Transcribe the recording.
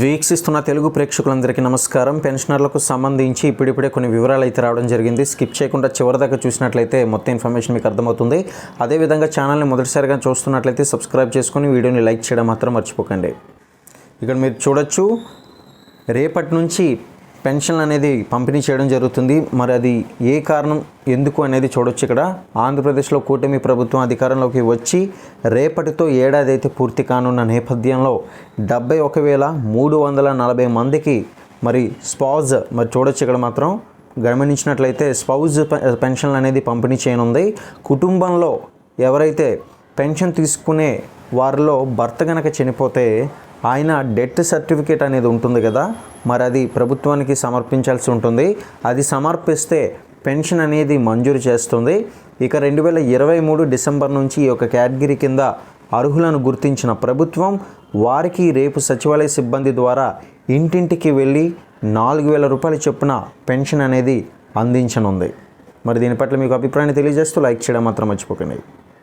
వీక్షిస్తున్న తెలుగు ప్రేక్షకులందరికీ నమస్కారం. పెన్షనర్లకు సంబంధించి ఇప్పుడిప్పుడే కొన్ని వివరాలు అయితే రావడం జరిగింది. స్కిప్ చేయకుండా చివరిదాకా చూసినట్లయితే మొత్తం ఇన్ఫర్మేషన్ మీకు అర్థమవుతుంది. అదేవిధంగా ఛానల్ని మొదటిసారిగా చూస్తున్నట్లయితే సబ్స్క్రైబ్ చేసుకొని వీడియోని లైక్ చేయడం మాత్రం మర్చిపోకండి. ఇక్కడ మీరు చూడొచ్చు రేపటి నుంచి పెన్షన్ అనేది పంపిణీ చేయడం జరుగుతుంది. మరి అది ఏ కారణం ఎందుకు అనేది చూడొచ్చు ఇక్కడ. ఆంధ్రప్రదేశ్లో కూటమి ప్రభుత్వం అధికారంలోకి వచ్చి రేపటితో ఏడాది అయితే పూర్తి కానున్న నేపథ్యంలో డెబ్బై ఒక వేల మూడు వందల నలభై మందికి మరి స్పాజ్ మరి చూడొచ్చు ఇక్కడ మాత్రం. గమనించినట్లయితే స్పౌజ్ పెన్షన్లు అనేది పంపిణీ చేయనుంది. కుటుంబంలో ఎవరైతే పెన్షన్ తీసుకునే వారిలో భర్త గనక చనిపోతే ఆయన డెత్ సర్టిఫికేట్ అనేది ఉంటుంది కదా మరి అది ప్రభుత్వానికి సమర్పించాల్సి ఉంటుంది. అది సమర్పిస్తే పెన్షన్ అనేది మంజూరు చేస్తుంది. ఇక రెండు వేల ఇరవై మూడు డిసెంబర్ నుంచి ఈ యొక్క కేటగిరీ కింద అర్హులను గుర్తించిన ప్రభుత్వం వారికి రేపు సచివాలయ సిబ్బంది ద్వారా ఇంటింటికి వెళ్ళి నాలుగు వేల రూపాయల చొప్పున పెన్షన్ అనేది అందించనుంది. మరి దీని పట్ల మీకు అభిప్రాయాన్ని తెలియజేస్తూ లైక్ చేయడం మాత్రం మర్చిపోకండి.